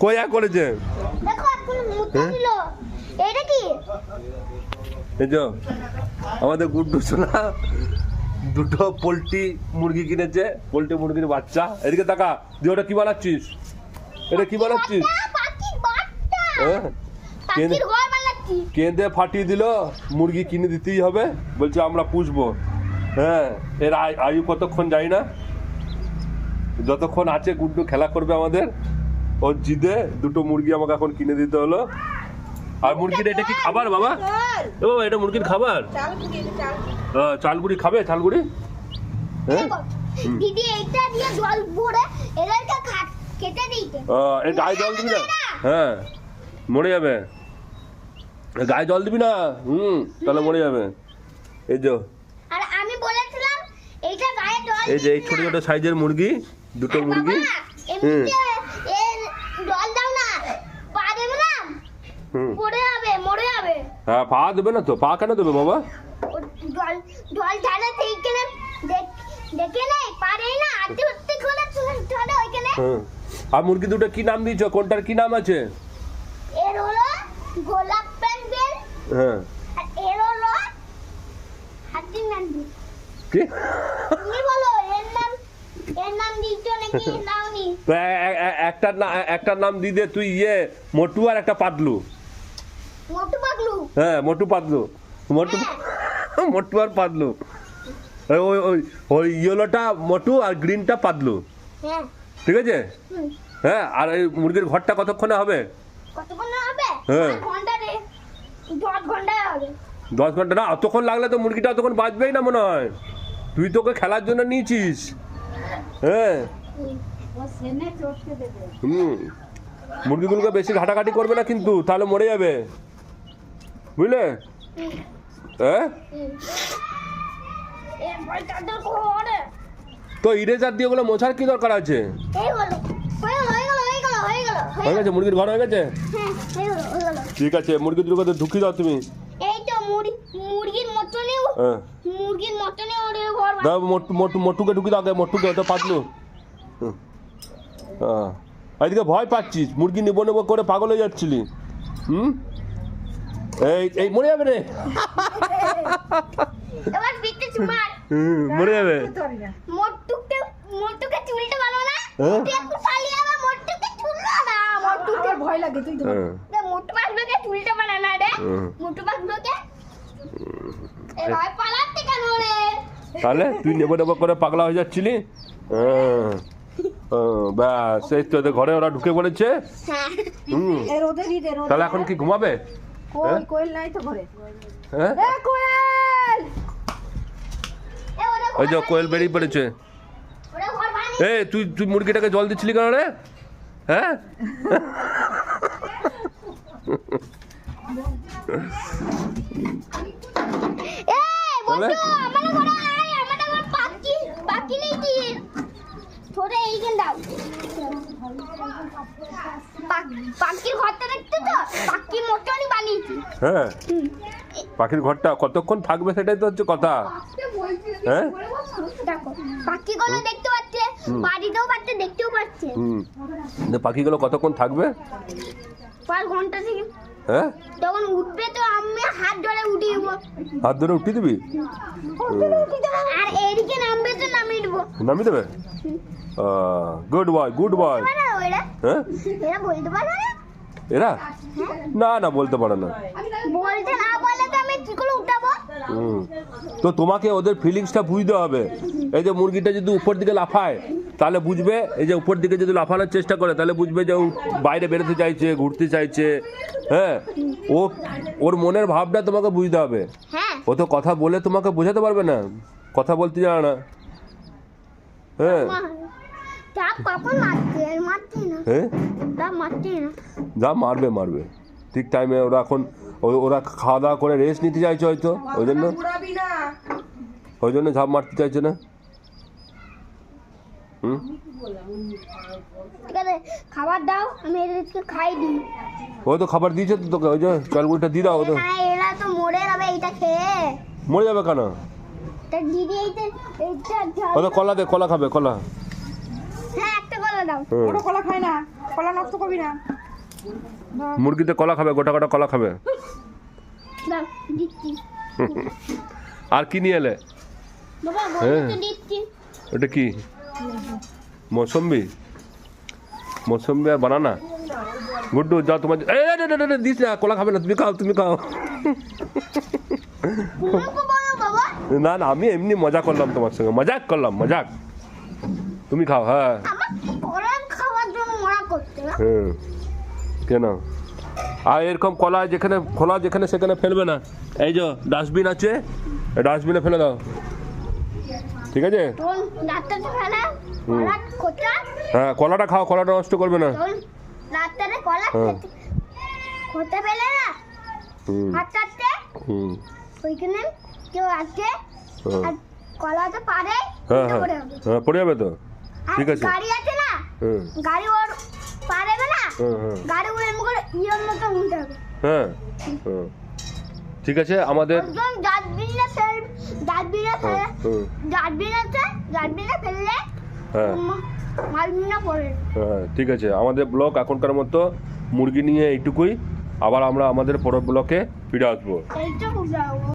কয়া করেছে? দেখো এখন মুতে হ্যাঁ? দিল। এটা কি? এই যে আমাদের গুড্ডু সোনা দুটো পোলট্রি মুরগি কিনেছে পোলট্রি মুরগির বাচ্চা। এদিকে তাকা দিয়ে ওটা কি বানাচ্ছিস? এটা কি বানাচ্ছিস? হ্যাঁ? কেঁদে ফাটিয়ে দিল মুরগি কিনে দিতেই হবে। বলছে আমরা পুষবো। হ্যাঁ এর আয়- আয়ু কতক্ষণ যাই না। যতক্ষণ আছে গুড্ডু খেলা করবে আমাদের। ওর জিদে দুটো মুরগি আমাকে এখন কিনে দিতে হলো। আর মুরগিটা এটা কি খাবার বাবা? ও এটা মুরগির খাবার। চালগুড়ি খাবে চালগুড়ি? হ্যাঁ? দিদি এইটা দিয়ে জল ভরে এদেরকে খেতে দিতে আহ, গায়ে জল দিবি না? হ্যাঁ মরে যাবে। গায়ে জল দিবি না? হুম তাহলে মরে যাবে। এই যে। আর আমি বলেছিলাম এইটা গায়ে জল এই যে এই ছোট ছোট সাইজের মুরগি দুটো মুরগি। হুম এমনিতে এর জল দাও না পা দেবে না হুম পড়ে যাবে মরে যাবে হ্যাঁ পা দেবে না তো? পা কেন দেবে বাবা? জল জল ঢালা সেইখানে দেখে নেই পারেই না? হাতে উঠতে করে ধরে ওইখানে। হ্যাঁ। আর মুরগি দুটো কি নাম দিয়েছ? কোনটার কি নাম আছে? এর হলো গোলাপ প্যান্ডেল। হ্যাঁ। আর এর হলো হাতির নান্দি কি? তুমি বলো এর নাম এর দিয়েছ নাকি? একটার নাম দিয়ে তুই ইয়ে মোটু আর একটা পাতলু। হ্যাঁ মোটু পাতলু মোটু মোটু আর পাতলু ওই ওই ওই ইয়েলোটা মোটু আর গ্রিনটা পাতলু হ্যাঁ। ঠিক আছে? হ্যাঁ আর এই মুরগির ঘরটা কতক্ষণে হবে? কতক্ষণ হবে? হ্যাঁ। ঘণ্টা রে। দশ ঘন্টায় হবে। দশ ঘণ্টা না অতক্ষণ লাগলে তো মুরগিটা অতক্ষণ বাঁচবেই না মনে হয়। তুই তোকে খেলার জন্য নিয়েছিস। হ্যাঁ। হুম। মুরগিগুলোকে বেশি ঘাটাঘাটি করবে না কিন্তু তাহলে মরে যাবে। বুঝলে? হ্যাঁ? তো ইরেজার দিয়ে ওগুলো মোছার কি দরকার আছে? হয়ে গেছে মুরগির ঘর হয়ে গেছে? হ্যাঁ ঠিক আছে মুরগি দুটোকে ঢুকিয়ে দাও তুমি। এই তো মুরগির হ্যাঁ। মুরগির ঘর দাও মোটু মোটু মোটুকে ঢুকিয়ে দাও মোটুকে তো পাতলু। হ্যাঁ এদিকে ভয় পাচ্ছিস মুরগি নেব নেব করে পাগল হয়ে যাচ্ছিলি। হুম? এই এই মরে যাবে রে এবার চুমার। হুম, মরে যাবে মোটুকে মোটুকে চুলটা ভালো না? হ্যাঁ? তুই একটু পালিয়ে আবার মোটুকে চুললো না মোটুকে ভয় লাগে তুই তো হ্যাঁ। রে, মোটু পাখলোকে চুলটা বানা না রে পাখলোকে এবার পালাতে কেন রে? তাহলে তুই নেব নেব করে পাগলা হয়ে যাচ্ছিলি? হ্যাঁ। হ্যাঁ, ব্যাস এই তো ঘরে ওরা ঢুকে পড়েছে। হ্যাঁ। এ তাহলে এখন কি ঘুমাবে? কোয়েল কোয়েল নাই তো ঘরে। হ্যাঁ? এ কোয়েল! ওই যে কোয়েল বেরিয়ে পড়েছে। এ তুই তুই মুরগিটাকে জল দিচ্ছিলি কেন রে? হ্যাঁ? নেই কি এইখান দাও। পাখির ঘরটা দেখতে তো? পাখির মতনই বানিয়েছি। হ্যাঁ। পাখির ঘরটা কতক্ষণ থাকবে সেটাই তো হচ্ছে কথা। হ্যাঁ? দেখো পাখিগুলো দেখতে পাচ্ছে। বাড়িতেও পাচ্ছে দেখতেও পাচ্ছে। হুম। পাখিগুলো কতক্ষণ থাকবে? পাঁচ ঘণ্টা থেকে। হ্যাঁ? তখন উঠবে তো আমি হাত ধরে উঠিয়ে দেবো। হাত ধরে উঠিয়ে দিবি? আর এদিকে নামবে তো নামিয়ে দেবো। নামিয়ে দেবে? গুড বয় গুড বয় হ্যাঁ? এরা না? না বলতে পারে না। বলতে না বলে তো আমি কি করে উঠাবো? হুম। তো তোমাকে ওদের ফিলিংসটা বুঝতে হবে। এই যে মুরগিটা যদি উপর দিকে লাফায় তাহলে বুঝবে এই যে উপর দিকে যদি লাফানোর চেষ্টা করে তাহলে বুঝবে যে ও বাইরে বেরোতে চাইছে ঘুরতে চাইছে। হ্যাঁ? ও ওর মনের ভাবটা তোমাকে বুঝতে হবে। হ্যাঁ। ও তো কথা বলে তোমাকে বোঝাতে পারবে না। কথা বলতে জানে না। হ্যাঁ? হ্যাঁ? যা মারবে মারবে। ঠিক টাইমে ওরা এখন ওরা খাওয়া দাওয়া করে রেস্ট নিতে চাইছে হয়তো ওই জন্য। ওই জন্য ঝাঁপ মারতে চাইছে না? হুম? খাবার দাও আমি এদেরকে খাই দিই। ওই তো খাবার দিয়েছে তো তোকে ওই যে চালগুড়িটা দিয়ে দাও এরা তো মরে যাবে এইটা খেয়ে। মরে যাবে কেন? তা দিদি এইটা এইটা কলা দে কলা খাবে কলা। হ্যাঁ দাও। ওটা কলা খায় না। কলা নষ্ট করবি না। মুরগিতে কলা খাবে গোটা গোটা কলা খাবে? আর কি নিয়ে এলে? হ্যাঁ। ওটা কি? মৌসম্বি? মৌসম্বি আর বানানা? গুড্ডু যাও তোমার দিস না কলা খাবে না তুমি খাও তুমি খাও। না না আমি এমনি মজা করলাম তোমার সঙ্গে মজাক করলাম মজাক। তুমি খাও হ্যাঁ আমার কলা খাওয়ার জন্য মনে করতে না হুম কেন? আর এরকম কলা যেখানে খোলা যেখানে সেখানে ফেলবে না। এই যে ডাস্টবিন আছে ডাস্টবিনে ফেলে দাও। ঠিক আছে। হ্যাঁ কলাটা খাও কলাটা নষ্ট করবে না। হ্যাঁ। হ্যাঁ। হ্যাঁ হ্যাঁ। পড়ে যাবে। হ্যাঁ তো। ঠিক আছে। গাড়ি আছে না? হুম। গাড়ি ওর পারবে না হ্যাঁ হ্যাঁ গাড়ি এমন করে মতো হবে। হ্যাঁ হ্যাঁ ঠিক আছে আমাদের একদম ডাস্টবিনে ফেল ডাস্টবিনে ফেলে হ্যাঁ হুম, ডাস্টবিনে ফেললে হ্যাঁ। পড়ে। হ্যাঁ ঠিক আছে আমাদের ব্লগ এখনকার মতো মুরগি নিয়ে এইটুকুই। আবার আমরা আমাদের পরের ব্লকে ফিরে আসব।